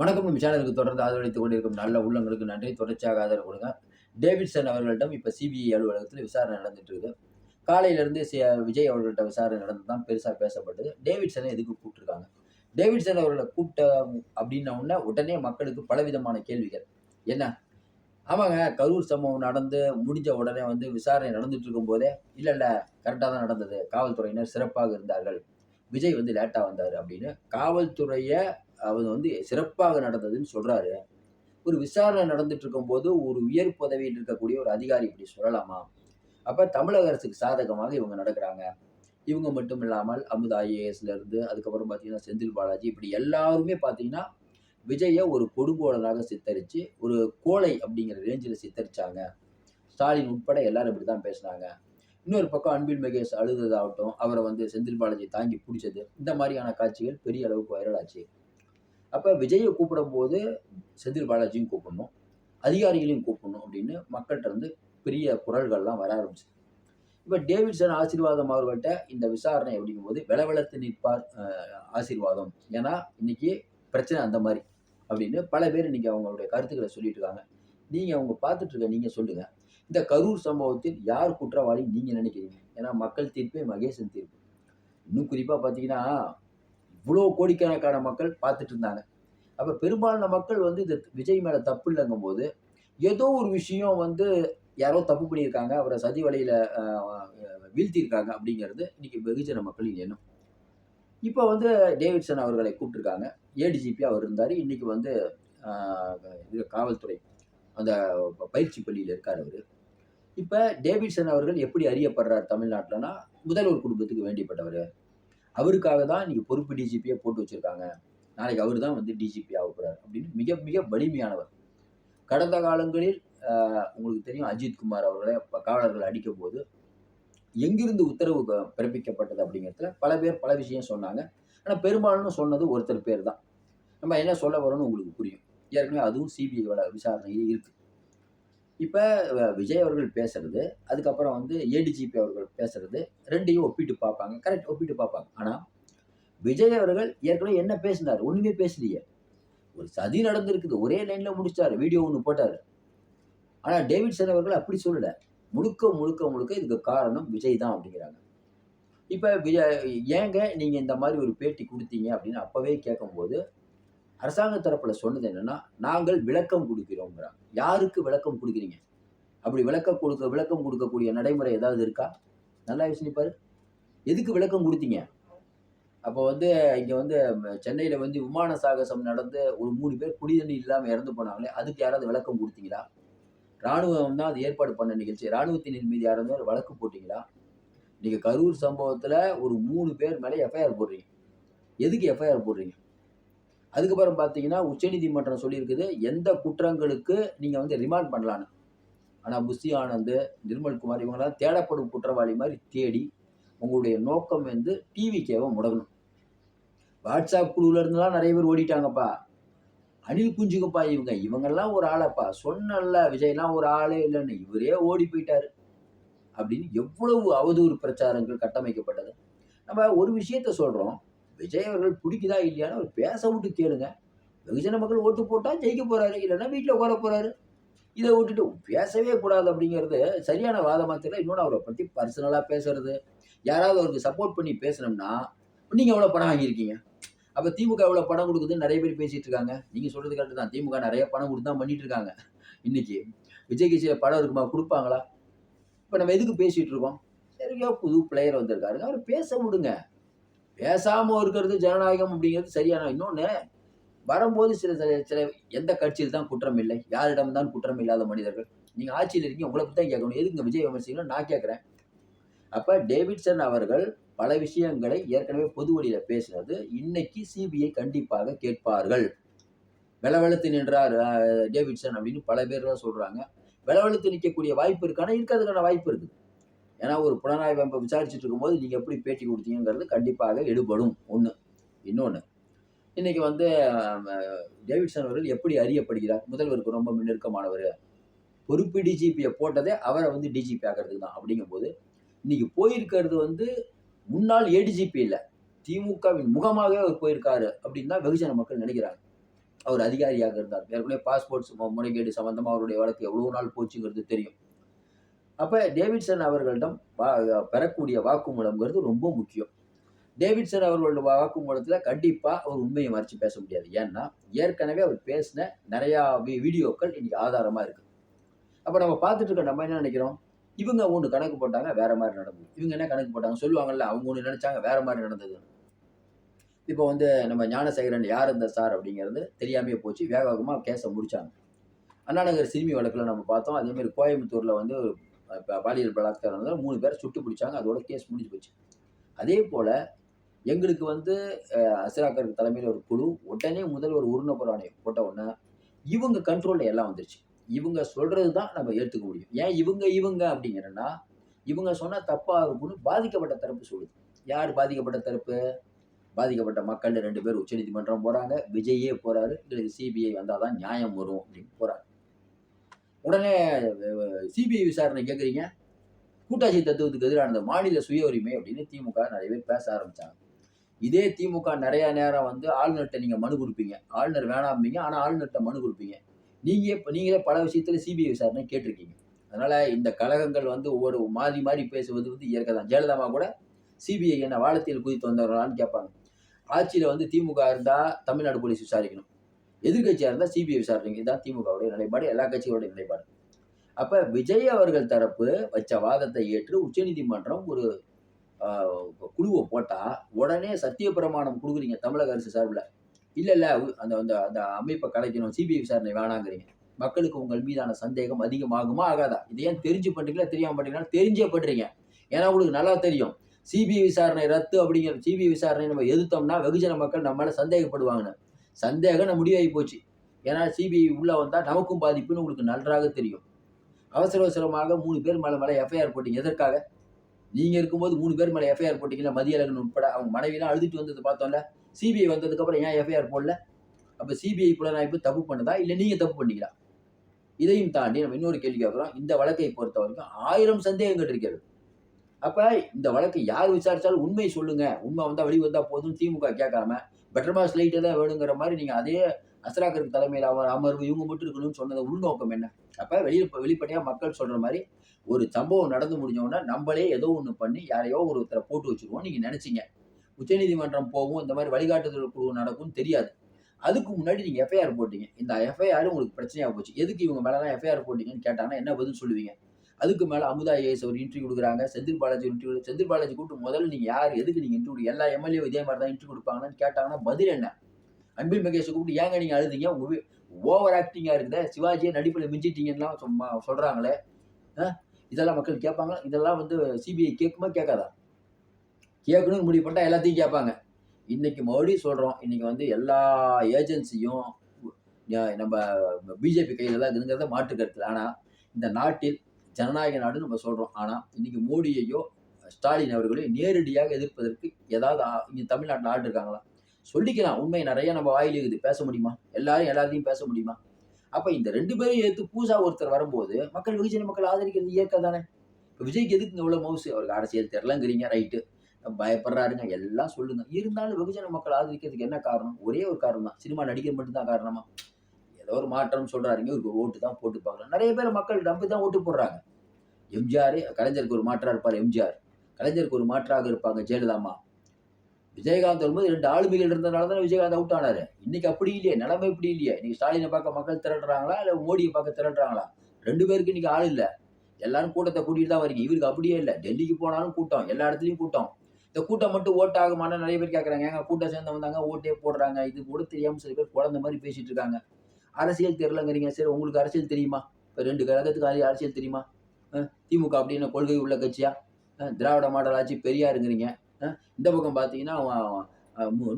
வணக்கம். நம்ம சேனலுக்கு தொடர்ந்து ஆதரவளித்துக் கொண்டிருக்கும் நல்ல உள்ளங்களுக்கு நன்றி. தொடர்ச்சியாக ஆதரவு கொடுங்க. டேவிட்சன் அவர்களிடம் இப்போ சிபிஐ அலுவலகத்தில் விசாரணை நடந்துட்டு இருக்குது காலையிலேருந்து விஜய் அவர்கள்ட்ட விசாரணை நடந்து தான் பெருசாக பேசப்பட்டது. டேவிட்சனை எதுக்கு கூப்பிட்டுருக்காங்க? டேவிட்சன் அவர்களை கூப்பிட்ட அப்படின்ன உடனே உடனே மக்களுக்கு பலவிதமான கேள்விகள். என்ன? ஆமாங்க கரூர் சம்பவம் நடந்து முடிஞ்ச உடனே வந்து விசாரணை நடந்துட்டு இருக்கும் போதே இல்லை இல்லை கரெக்டாக தான் நடந்தது. காவல்துறையினர் சிறப்பாக இருந்தார்கள். விஜய் வந்து லேட்டாக வந்தார் அப்படின்னு காவல்துறையை அவர் வந்து சிறப்பாக நடந்ததுன்னு சொல்றாரு. ஒரு விசாரணை நடந்துட்டு இருக்கும்போது ஒரு உயர் பதவியில் இருக்கக்கூடிய ஒரு அதிகாரி இப்படி சொல்லலாமா? அப்ப தமிழக அரசுக்கு சாதகமாக இவங்க நடக்கிறாங்க. இவங்க மட்டும் இல்லாமல் அமுத ஐஏஎஸ்ல இருந்து அதுக்கப்புறம் பார்த்தீங்கன்னா செந்தில் பாலாஜி இப்படி எல்லாருமே பார்த்தீங்கன்னா விஜயை ஒரு கொடுங்கோலனாக சித்தரிச்சு ஒரு கோழை அப்படிங்கிற ரேஞ்சில் சித்தரிச்சாங்க. ஸ்டாலின் உட்பட எல்லாரும் இப்படி தான் பேசினாங்க. இன்னொரு பக்கம் அன்பில் மகேஷ் அழுததாகட்டும் அவரை வந்து செந்தில் பாலாஜி தாங்கி பிடிச்சது. இந்த மாதிரியான காட்சிகள் பெரிய அளவுக்கு வைரல் ஆச்சு. அப்போ விஜயை கூப்பிடும் போது செந்தில் பாலாஜியும் கூப்பிடணும் அதிகாரிகளையும் கூப்பிடணும் அப்படின்னு மக்கள்கிட்ட இருந்து பெரிய குரல்கள்லாம் வர ஆரம்பிச்சு இப்போ டேவிட்சன் ஆசீர்வாதம் அவர்கள்ட்ட இந்த விசாரணை அப்படிங்கும்போது விளவெளத்து நிற்பார் ஆசீர்வாதம். ஏன்னா இன்னைக்கு பிரச்சனை அந்த மாதிரி அப்படின்னு பல பேர் இன்னைக்கு அவங்களுடைய கருத்துக்களை சொல்லிட்டு இருக்காங்க. நீங்கள் அவங்க பார்த்துட்டு இருக்க நீங்கள் சொல்லுங்கள் இந்த கரூர் சம்பவத்தில் யார் குற்றவாளி நீங்கள் நினைக்கிறீங்க? ஏன்னா மக்கள் தீர்ப்பே மகேசன் தீர்ப்பு. இன்னும் குறிப்பாக பார்த்தீங்கன்னா இவ்வளோ கோடிக்கணக்கான மக்கள் பார்த்துட்டு இருந்தாங்க அப்போ பெரும்பாலான மக்கள் வந்து இது விஜய் மேலே தப்பு இல்லைங்கும் போது ஏதோ ஒரு விஷயம் வந்து யாரோ தப்பு பண்ணியிருக்காங்க அவரை சதி வலையில் வீழ்த்தியிருக்காங்க அப்படிங்கிறது இன்னைக்கு வெகுஜன மக்களின் எண்ணம். இப்போ வந்து டேவிட்சன் அவர்களை கூப்பிட்டுருக்காங்க. ஏடிஜிபி அவர் இருந்தார். இன்னைக்கு வந்து இது காவல்துறை அந்த பயிற்சி பள்ளியில் இருக்கார் அவர். இப்போ டேவிட்சன் அவர்கள் எப்படி அறியப்படுறார் தமிழ்நாட்டிலனா முதல்வர் குடும்பத்துக்கு வேண்டியப்பட்டவர் அவருக்காக தான் இன்றைக்கி பொறுப்பு டிஜிபியை போட்டு வச்சுருக்காங்க. நாளைக்கு அவர் தான் வந்து டிஜிபி ஆக போகிறார் அப்படின்னு மிக மிக வலிமையானவர். கடந்த காலங்களில் உங்களுக்கு தெரியும் அஜித் குமார் அவர்களை ப- காவலர்கள் அடிக்கும் போது எங்கிருந்து உத்தரவு பிறப்பிக்கப்பட்டது அப்படிங்கிறதுல பல பேர் பல விஷயம் சொன்னாங்க. ஆனால் பெரும்பாலும் சொன்னது ஒருத்தர் பேர் தான் நம்ம என்ன சொல்ல வரோம்னு உங்களுக்கு புரியும். ஏற்கனவே அதுவும் சிபிஐ விசாரணையில் இருக்குது இப்போ விஜய் அவர்கள் பேசுறது அதுக்கப்புறம் வந்து ஏடிஜிபி அவர்கள் பேசுறது ரெண்டையும் ஒப்பிட்டு பார்ப்பாங்க. கரெக்ட் ஒப்பிட்டு பார்ப்பாங்க. ஆனால் விஜய் அவர்கள் ஏற்கனவே என்ன பேசினார்? ஒன்றுமே பேசலையே. ஒரு சதி நடந்திருக்குது. ஒரே லைனில் முடிச்சாரு. வீடியோ ஒன்று போட்டார். ஆனால் டேவிட்சன் அவர்கள் அப்படி சொல்லலை. முழுக்க முழுக்க முழுக்க இதுக்கு காரணம் விஜய் தான் அப்படிங்கிறாங்க. இப்போ விஜய் ஏங்க நீங்கள் இந்த மாதிரி ஒரு பேட்டி கொடுத்தீங்க அப்படின்னு அப்போவே கேட்கும்போது அரசாங்க தரப்புல சொன்னது என்னன்னா நாங்கள் விளக்கம் கொடுக்கிறோங்கிறாங்க யாருக்கு விளக்கம் கொடுக்குறீங்க? அப்படி விளக்கம் கொடுக்க விளக்கம் கொடுக்கக்கூடிய நடைமுறை ஏதாவது இருக்கா? நல்லா யோசிப்பாரு. எதுக்கு விளக்கம் கொடுத்தீங்க? அப்போ வந்து இங்கே வந்து சென்னையில் வந்து விமான சாகசம் நடந்து ஒரு மூணு பேர் குடிதண்ணி இல்லாமல் இறந்து போனாங்களே அதுக்கு யாராவது விளக்கம் கொடுத்தீங்களா? இராணுவம் தான் அது ஏற்பாடு பண்ண நிகழ்ச்சி. இராணுவத்தினர் மீது யாராவது ஒரு வழக்கு போட்டிங்களா? நீங்கள் கரூர் சம்பவத்தில் ஒரு மூணு பேர் மேலே எஃப்ஐஆர் போடுறீங்க. எதுக்கு எஃப்ஐஆர் போடுறீங்க? அதுக்கப்புறம் பார்த்தீங்கன்னா உச்சநீதிமன்றம் சொல்லியிருக்குது எந்த குற்றங்களுக்கு நீங்கள் வந்து ரிமாண்ட் பண்ணலான்னு. ஆனால் புஷி ஆனந்த் நிர்மல்குமார் இவங்களாம் தேடப்படும் குற்றவாளி மாதிரி தேடி உங்களுடைய நோக்கம் வந்து டிவிக்கேவை முடங்கணும் வாட்ஸ்அப் குழுவில் நிறைய பேர் ஓடிட்டாங்கப்பா. அணில் குஞ்சுங்கப்பா இவங்க இவங்கெல்லாம் ஒரு ஆளப்பா. சொன்னல விஜய்லாம் ஒரு ஆளே இல்லைன்னு இவரே ஓடி போயிட்டாரு. அப்படின்னு எவ்வளவு அவதூறு பிரச்சாரங்கள் கட்டமைக்கப்பட்டது. நம்ம ஒரு விஷயத்த சொல்கிறோம் விஜய் அவர்கள் பிடிக்குதா இல்லையான்னு அவர் பேச விட்டு கேளுங்க வெகுஜன மக்கள் ஓட்டு போட்டால் ஜெயிக்க போகிறாரு இல்லைன்னா வீட்டில் உட்கார போகிறாரு இதை விட்டுட்டு பேசவே கூடாது அப்படிங்கிறது சரியான வாதமாக தெரியல. இன்னொன்று அவரை பற்றி பர்சனலாக பேசுறது. யாராவது அவருக்கு சப்போர்ட் பண்ணி பேசணும்னா நீங்கள் எவ்வளோ பணம் வாங்கியிருக்கீங்க? அப்போ திமுக எவ்வளோ பணம் கொடுக்குதுன்னு நிறைய பேர் பேசிகிட்டு இருக்காங்க. நீங்கள் சொல்கிறது கரெக்டு தான். திமுக நிறைய பணம் கொடுத்து தான் பண்ணிட்டு இருக்காங்க. இன்னைக்கு விஜய் சில படம் இருக்குமா? கொடுப்பாங்களா? இப்போ நம்ம எதுக்கு பேசிகிட்டு இருக்கோம்? சரியா புது பிளேயர் வந்திருக்காருங்க. அவர் பேச விடுங்க. பேசாமல் இருக்கிறது ஜனநாயகம் அப்படிங்கிறது சரியான இன்னொன்று வரும்போது சில சில சில எந்த கட்சியில் தான் குற்றம் இல்லை யாரிடம் தான் குற்றம் இல்லாத மனிதர்கள்? நீங்கள் ஆட்சியில் இருக்கீங்க உங்களை பற்றி தான் கேட்கணும். எதுக்கு விஜய் விமர்சிக்கணும் நான் கேட்குறேன். அப்போ டேவிட்சன் அவர்கள் பல விஷயங்களை ஏற்கனவே பொது வழியில் பேசினது இன்னைக்கு சிபிஐ கண்டிப்பாக கேட்பார்கள். விளவெழுத்து நின்றார் டேவிட்சன் அப்படின்னு பல பேர் தான் சொல்றாங்க. விளவெழுத்து நிற்கக்கூடிய வாய்ப்பு இருக்கு. ஆனால் இருக்கிறதுக்கான வாய்ப்பு இருக்குது. ஏன்னா ஒரு புலனாய்வு அமைப்பை விசாரிச்சுட்டு இருக்கும்போது நீங்கள் எப்படி பேட்டி கொடுத்தீங்கிறது கண்டிப்பாக எடுபடும். ஒன்று இன்னொன்று இன்னைக்கு வந்து டேவிட்சன் அவர்கள் எப்படி அறியப்படுகிறார்? முதல்வருக்கு ரொம்ப நெருக்கமானவர். பொறுப்பு டிஜிபியை போட்டதே அவரை வந்து டிஜிபி ஆகிறதுக்கு தான் அப்படிங்கும்போது இன்றைக்கி போயிருக்கிறது வந்து முன்னாள் ஏடிஜிபி இல்லை. திமுகவின் முகமாகவே அவர் போயிருக்காரு அப்படின்னு தான் வெகுஜன மக்கள் நினைக்கிறாங்க. அவர் அதிகாரியாக இருந்தார். ஏற்கனவே பாஸ்போர்ட்ஸ் முறைகேடு சம்மந்தமாக அவருடைய வழக்கு எவ்வளோ நாள் போச்சுங்கிறது தெரியும். அப்போ டேவிட்சன் அவர்களிடம் வா- பெறக்கூடிய வாக்குமூலம்ங்கிறது ரொம்ப முக்கியம். டேவிட்சன் அவர்களோட வாக்குமூலத்தில் கண்டிப்பாக அவர் உண்மையை மறைச்சு பேச முடியாது. ஏன்னா ஏற்கனவே அவர் பேசின நிறையா வீடியோக்கள் இன்றைக்கி ஆதாரமாக இருக்குது அப்போ நம்ம பார்த்துட்டு இருக்க நம்ம என்ன நினைக்கிறோம்? இவங்க ஒன்று கணக்கு போட்டாங்க வேற மாதிரி நடந்தது. இவங்க என்ன கணக்கு போட்டாங்க சொல்லுவாங்கல்ல அவங்க ஒன்று நினைச்சாங்க வேற மாதிரி நடந்தது இப்போ வந்து நம்ம ஞானசேகரன் யார் இந்த சார் அப்படிங்கிறது தெரியாமையே போச்சு. வேக வேகமாக கேஸை முடித்தாங்க அண்ணாநகர் சிறுமி வழக்கில் நம்ம பார்த்தோம். அதேமாதிரி கோயம்புத்தூரில் வந்து பாலியல் பலாத்காரம் மூணு பேரை சுட்டு பிடிச்சாங்க. அதோட கேஸ் முடிஞ்சு போச்சு. அதே போல் எங்களுக்கு வந்து அசிராக்கருக்கு தலைமையில் ஒரு குழு உடனே முதல் ஒரு உருணப்புற ஆணையம் போட்ட உடனே இவங்க கண்ட்ரோலில் எல்லாம் வந்துருச்சு. இவங்க சொல்கிறது தான் நம்ம ஏற்றுக்க முடியும். ஏன் இவங்க இவங்க அப்படிங்கிறன்னா இவங்க சொன்னால் தப்பாக இருக்கும்னு பாதிக்கப்பட்ட தரப்பு சொல்லுது. யார் பாதிக்கப்பட்ட தரப்பு? பாதிக்கப்பட்ட மக்கள் ரெண்டு பேர் உச்சநீதிமன்றம் போகிறாங்க விஜயே போகிறாரு எங்களுக்கு சிபிஐ வந்தால் தான் நியாயம் வரும் அப்படின்னு போகிறாங்க உடனே சிபிஐ விசாரணை கேட்குறீங்க கூட்டாட்சி தத்துவத்துக்கு எதிரானது மாநில சுய உரிமை அப்படின்னு திமுக நிறைய பேர் பேச ஆரம்பித்தாங்க இதே திமுக நிறைய நேரம் வந்து ஆளுநர்கிட்ட நீங்கள் மனு கொடுப்பீங்க. ஆளுநர் வேணாம்பீங்க ஆனால் ஆளுநர்கிட்ட மனு கொடுப்பீங்க. நீங்களே இப்போ நீங்களே பல விஷயத்தில் சிபிஐ விசாரணை கேட்டிருக்கீங்க. அதனால் இந்த கழகங்கள் வந்து ஒவ்வொரு மாறி மாறி பேசுவது வந்து இயற்கை தான். ஜெயலலிதாமா கூட சிபிஐ என்ன வாழத்தில் குதித்து வந்தவர்களான்னு கேட்பாங்க. ஆட்சியில் வந்து திமுக இருந்தால் தமிழ்நாடு போலீஸ் விசாரிக்கணும். எதிர்கட்சியாக இருந்தால் சிபிஐ விசாரிக்கணும் இதுதான் திமுகவுடைய நிலைப்பாடு எல்லா கட்சிகளுடைய நிலைப்பாடு. அப்போ விஜய் அவர்கள் தரப்பு வச்ச வாதத்தை ஏற்று உச்சநீதிமன்றம் ஒரு குழுவை போட்டால் உடனே சத்திய பிரமாணம் கொடுக்குறீங்க தமிழக அரசு சார்பில். இல்லை இல்லை அந்த அந்த அந்த அமைப்பை கலைக்கணும் சிபிஐ விசாரணை வேணாங்கிறீங்க. மக்களுக்கு உங்கள் மீதான சந்தேகம் அதிகமாகுமா ஆகாதா? இதை ஏன் தெரிஞ்சு பண்ணுறீங்களா தெரியாமல் பண்ணுறீங்களா தெரிஞ்சே பண்ணுறீங்க ஏன்னா உங்களுக்கு நல்லா தெரியும். சிபிஐ விசாரணை ரத்து அப்படிங்கிற சிபிஐ விசாரணை நம்ம எதிர்த்தோம்னா வெகுஜன மக்கள் நம்மளால் சந்தேகப்படுவாங்கன்னு. சந்தேகம் முடிவாகி போச்சு. ஏன்னா சிபிஐ உள்ளே வந்தால் நமக்கும் பாதிப்புன்னு உங்களுக்கு நன்றாக தெரியும். அவசர அவசரமாக மூணு பேர் மேலே மேலே எஃப்ஐஆர் போட்டீங்க. எதற்காக? நீங்கள் இருக்கும்போது மூணு பேர் மேலே எஃப்ஐஆர் போட்டிங்களா மதியழகன் உட்பட அவங்க மனைவிலாம் அழுதுட்டு வந்தது பார்த்தோம்ல. சிபிஐ வந்ததுக்கப்புறம் ஏன் எஃப்ஐஆர் போடல? அப்போ சிபிஐ புலனாய்ப்பு தப்பு பண்ணுதா? இல்லை நீங்கள் தப்பு பண்ணீங்களா இதையும் தாண்டி நம்ம இன்னொரு கேள்வி கேட்குறோம். இந்த வழக்கை பொறுத்த வரைக்கும் ஆயிரம் சந்தேகங்கள் இருக்கிறது. அப்ப இந்த வழக்கு யார் விசாரிச்சாலும் உண்மை சொல்லுங்க. உண்மை வந்தா வெளி வந்தா போதும் திமுக கேட்காம. பெட்டர் மாஸ் தான் வேணுங்கிற மாதிரி நீங்க அதே அஸ்ராக்கருக்கு தலைமையில் அவர் அமர்வு இவங்க மட்டும் இருக்கணும்னு சொன்னது உள்நோக்கம் என்ன? அப்ப வெளியில் வெளிப்படையா மக்கள் சொல்ற மாதிரி ஒரு சம்பவம் நடந்து முடிஞ்சோன்னா நம்மளே ஏதோ ஒன்று பண்ணி யாரையோ ஒருத்தரை போட்டு வச்சிருவோம் நீங்க நினச்சிங்க. உச்சநீதிமன்றம் போகும் இந்த மாதிரி வழிகாட்டுதல் குழு நடக்கும்னு தெரியாது. அதுக்கு முன்னாடி நீங்க எஃப்ஐஆர் போட்டீங்க. இந்த எஃப்ஐஆர் உங்களுக்கு பிரச்சனையாக போச்சு. எதுக்கு இவங்க மேலாம் எஃப்ஐஆர் போட்டீங்கன்னு கேட்டாங்கன்னா என்ன பதில் சொல்லுவீங்க? அதுக்கு மேலே அமுதா ஏஎஸ் ஒரு இன்ட்ரி கொடுக்குறாங்க. செந்தில் பாலாஜி இன்ட்ரி செந்தில் பாலாஜி கூப்பிட்டு முதல்ல நீங்கள் யார்? எதுக்கு நீங்கள் இன்ட்ரி எல்லா எம்எல்ஏ இதே மாதிரி தான் இன்ட்ரி கொடுப்பாங்கன்னு கேட்டாங்கன்னா பதில் என்ன? அன்பில் மகேஷை கூப்பிட்டு ஏங்க நீங்கள் அழுதிங்க உங்க ஓவர் ஆக்டிங்காக இருக்குதே. சிவாஜியை நடிப்பில் மிஞ்சிட்டீங்கலாம் சும்மா சொல்கிறாங்களே இதெல்லாம் மக்கள் கேட்பாங்க இதெல்லாம் வந்து சிபிஐ கேட்குமா? கேட்காதா? கேட்கணும்னு முடிவு பண்ணிட்டா எல்லாத்தையும் கேட்பாங்க. இன்னைக்கு மறுபடியும் சொல்கிறோம் இன்னைக்கு வந்து எல்லா ஏஜென்சியும் நம்ம பிஜேபி கையில் தான் இருக்குதுங்கிறத மாற்று கருத்தில் ஆனால் இந்த நாட்டில் ஜனநாயக நாடுன்னு நம்ம சொல்கிறோம் ஆனால் இன்றைக்கி மோடியையோ ஸ்டாலின் அவர்களையும் நேரடியாக எதிர்ப்பதற்கு ஏதாவது இங்கே தமிழ்நாட்டில் ஆள் இருக்காங்களா? சொல்லிக்கலாம். உண்மை நிறைய நம்ம வாயில் இருக்குது. பேச முடியுமா? எல்லாரும் எல்லாத்தையும் பேச முடியுமா? அப்போ இந்த ரெண்டு பேரும் ஏற்று பூசா ஒருத்தர் வரும்போது மக்கள் வெகுஜன மக்கள் ஆதரிக்கிறது இயற்கை தானே? இப்போ விஜய்க்கு எதுக்கு இவ்வளோ மவுசு? அவருக்கு அரசியல் தெரிலங்கிறீங்க ரைட்டு. பயப்படுறாருங்க. எல்லாம் சொல்லுங்க. இருந்தாலும் வெகுஜன மக்கள் ஆதரிக்கிறதுக்கு என்ன காரணம்? ஒரே ஒரு காரணம் தான். சினிமா நடிகர் மட்டும்தான் காரணமா? ஏதோ ஒரு மாற்றம் சொல்கிறாருங்க இவருக்கு ஒரு ஓட்டு தான் போட்டு பார்க்கலாம். நிறைய பேர் மக்கள் நம்பி தான் ஓட்டு போடுறாங்க. எம்ஜிஆர் கலைஞருக்கு ஒரு மாற்றாக இருப்பார் எம்ஜிஆர். கலைஞருக்கு ஒரு மாற்றாக இருப்பாங்க ஜெயலலிதாமா விஜயகாந்த் வரும்போது ரெண்டு ஆளுமைகள் இருந்ததுனால தான் விஜயகாந்த் அவுட் ஆனார். இன்னைக்கு அப்படி இல்லையே நிலைமை இப்படி இல்லையே. இன்னைக்கு ஸ்டாலினை பார்க்க மக்கள் திரட்டுறாங்களா இல்லை மோடியை பார்க்க திரட்டுறாங்களா ரெண்டு பேருக்கு இன்னைக்கு ஆள் இல்லை. எல்லாரும் கூட்டத்தை கூட்டிட்டு தான் வரீங்க இவருக்கு அப்படியே இல்லை. டெல்லிக்கு போனாலும் கூட்டம் எல்லா இடத்துலையும் கூட்டம். இந்த கூட்டம் மட்டும் ஓட்டு ஆகுமான்னு நிறைய பேர் கேட்குறாங்க ஏங்க கூட்டம் சேர்ந்து வந்தாங்க ஓட்டே போடுறாங்க. இது கூட தெரியாமல் சில பேர் குழந்த மாதிரி பேசிகிட்டு இருக்காங்க. அரசியல் தெரியலங்கிறீங்க. சரி உங்களுக்கு அரசியல் தெரியுமா? இப்போ ரெண்டு கழகத்துக்கு அரசியல் தெரியுமா? திமுக அப்படின்னு கொள்கை உள்ள கட்சியா? திராவிட மாடல் ஆட்சி பெரியாருங்கிறீங்க. இந்த பக்கம் பார்த்தீங்கன்னா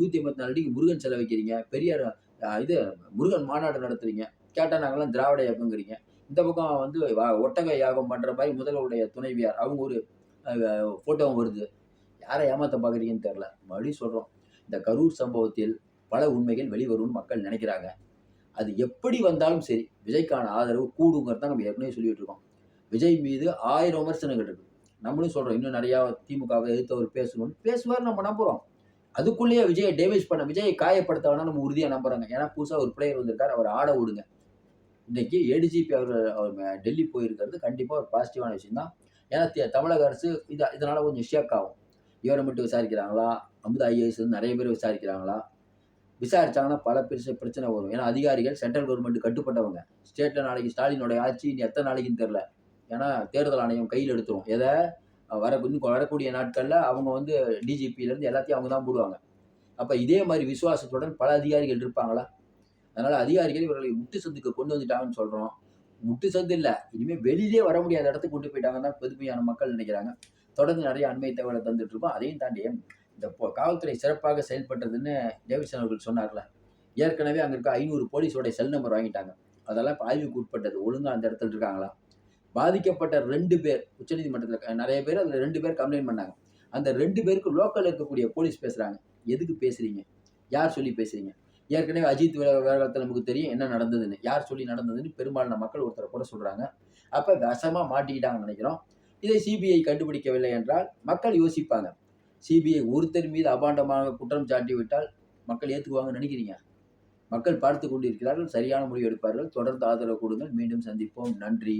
நூற்றி ஐம்பத்தி நாலு அடிக்கு முருகன் சிலை வைக்கிறீங்க. பெரியார் இது முருகன் மாநாடு நடத்துறீங்க. கேட்டால் நாங்களாம் திராவிட இயக்கங்கிறீங்க இந்த பக்கம் வந்து ஒட்டகை ஒட்டக யாகம் பண்ணுற மாதிரி முதல்வருடைய துணைவியார் அவங்க ஒரு ஃபோட்டோவும் வருது. யாரை ஏமாத்த பார்க்குறீங்கன்னு தெரில மறுபடியும் சொல்கிறோம் இந்த கரூர் சம்பவத்தில் பல உண்மைகள் வெளிவரும்னு மக்கள் நினைக்கிறாங்க. அது எப்படி வந்தாலும் சரி விஜய்க்கான ஆதரவு கூடுங்கிறது தான் நம்ம ஏற்கனவே சொல்லிகிட்டு இருக்கோம். விஜய் மீது ஆயிரம் விமர்சனங்கள் இருக்கு. நம்மளும் சொல்றோம் இன்னும் நிறையா திமுகவை எதிர்த்தவர் பேசணும்னு. பேசுவார் நம்ம நம்புறோம். அதுக்குள்ளேயே விஜயை டேமேஜ் பண்ண விஜயை காயப்படுத்த வேணா நம்ம உறுதியாக நம்புறாங்க. ஏன்னா புதுசாக ஒரு பிளேயர் வந்திருக்காரு அவர் ஆட விடுங்க. இன்னைக்கு ஏடிஜிபி அவர் அவர் டெல்லி போயிருக்கிறது கண்டிப்பாக ஒரு பாசிட்டிவான விஷயம் தான் ஏன்னா தமிழக அரசு இது இதனால் கொஞ்சம் ஷேக் ஆகும். இவரை மட்டும் விசாரிக்கிறாங்களா? அமுதா ஐஏஎஸ் நிறைய பேர் விசாரிக்கிறாங்களா? விசாரிச்சாங்கன்னா பல பெருசு பிரச்சனை வரும். ஏன்னா அதிகாரிகள் சென்ட்ரல் கவர்மெண்ட் கட்டுப்பட்டவங்க. ஸ்டேட்டில் நாளைக்கு ஸ்டாலினோட ஆட்சி இனி எத்தனை நாளைக்குன்னு தெரில ஏன்னா தேர்தல் ஆணையம் கையில் எடுத்துரும். எதை? வர இன்னும் வரக்கூடிய நாட்களில் அவங்க வந்து டிஜிபியிலேருந்து எல்லாத்தையும் அவங்க தான் போடுவாங்க. அப்போ இதே மாதிரி விசுவாசத்துடன் பல அதிகாரிகள் இருப்பாங்களா? அதனால் அதிகாரிகள் இவர்களை முட்டு சந்துக்கு கொண்டு வந்துட்டாங்கன்னு சொல்கிறோம் முட்டு சந்து இல்லை. இனிமேல் வெளியிலே வர முடியாத இடத்துக்கு கொண்டு போயிட்டாங்கன்னு தான் பெருமையான மக்கள் நினைக்கிறாங்க. தொடர்ந்து நிறைய அண்மை தகவலை தந்துட்டுருக்கோம் அதையும் தாண்டி இந்த காவல்துறை சிறப்பாக செயல்பட்டதுன்னு டேவிசன் அவர்கள் சொன்னார்ல. ஏற்கனவே அங்கே இருக்க ஐநூறு போலீஸோட செல் நம்பர் வாங்கிட்டாங்க. அதெல்லாம் இப்போ ஆய்வுக்கு உட்பட்டது. ஒழுங்காக அந்த இடத்துல இருக்காங்களா? பாதிக்கப்பட்ட ரெண்டு பேர் உச்சநீதிமன்றத்தில் நிறைய பேர் அதில் ரெண்டு பேர் கம்ப்ளைண்ட் பண்ணாங்க. அந்த ரெண்டு பேருக்கு லோக்கலில் இருக்கக்கூடிய போலீஸ் பேசுகிறாங்க எதுக்கு பேசுகிறீங்க யார் சொல்லி பேசுகிறீங்க ஏற்கனவே அஜித் விவகாரத்தில் நமக்கு தெரியும் என்ன நடந்ததுன்னு. யார் சொல்லி நடந்ததுன்னு பெரும்பாலான மக்கள் ஒருத்தரை கூட சொல்கிறாங்க அப்போ விஷமாக மாட்டிக்கிட்டாங்கன்னு நினைக்கிறோம். இதை சிபிஐ கண்டுபிடிக்கவில்லை என்றால் மக்கள் யோசிப்பாங்க. சிபிஐ ஒருத்தர் மீது அபாண்டமாக குற்றம் சாட்டி விட்டால் மக்கள் ஏற்றுக்குவாங்கன்னு நினைக்கிறீங்க? மக்கள் பார்த்து கொண்டிருக்கிறார்கள் சரியான முடிவு எடுப்பார்கள். தொடர்ந்து ஆதரவு கொடுங்கள். மீண்டும் சந்திப்போம். நன்றி.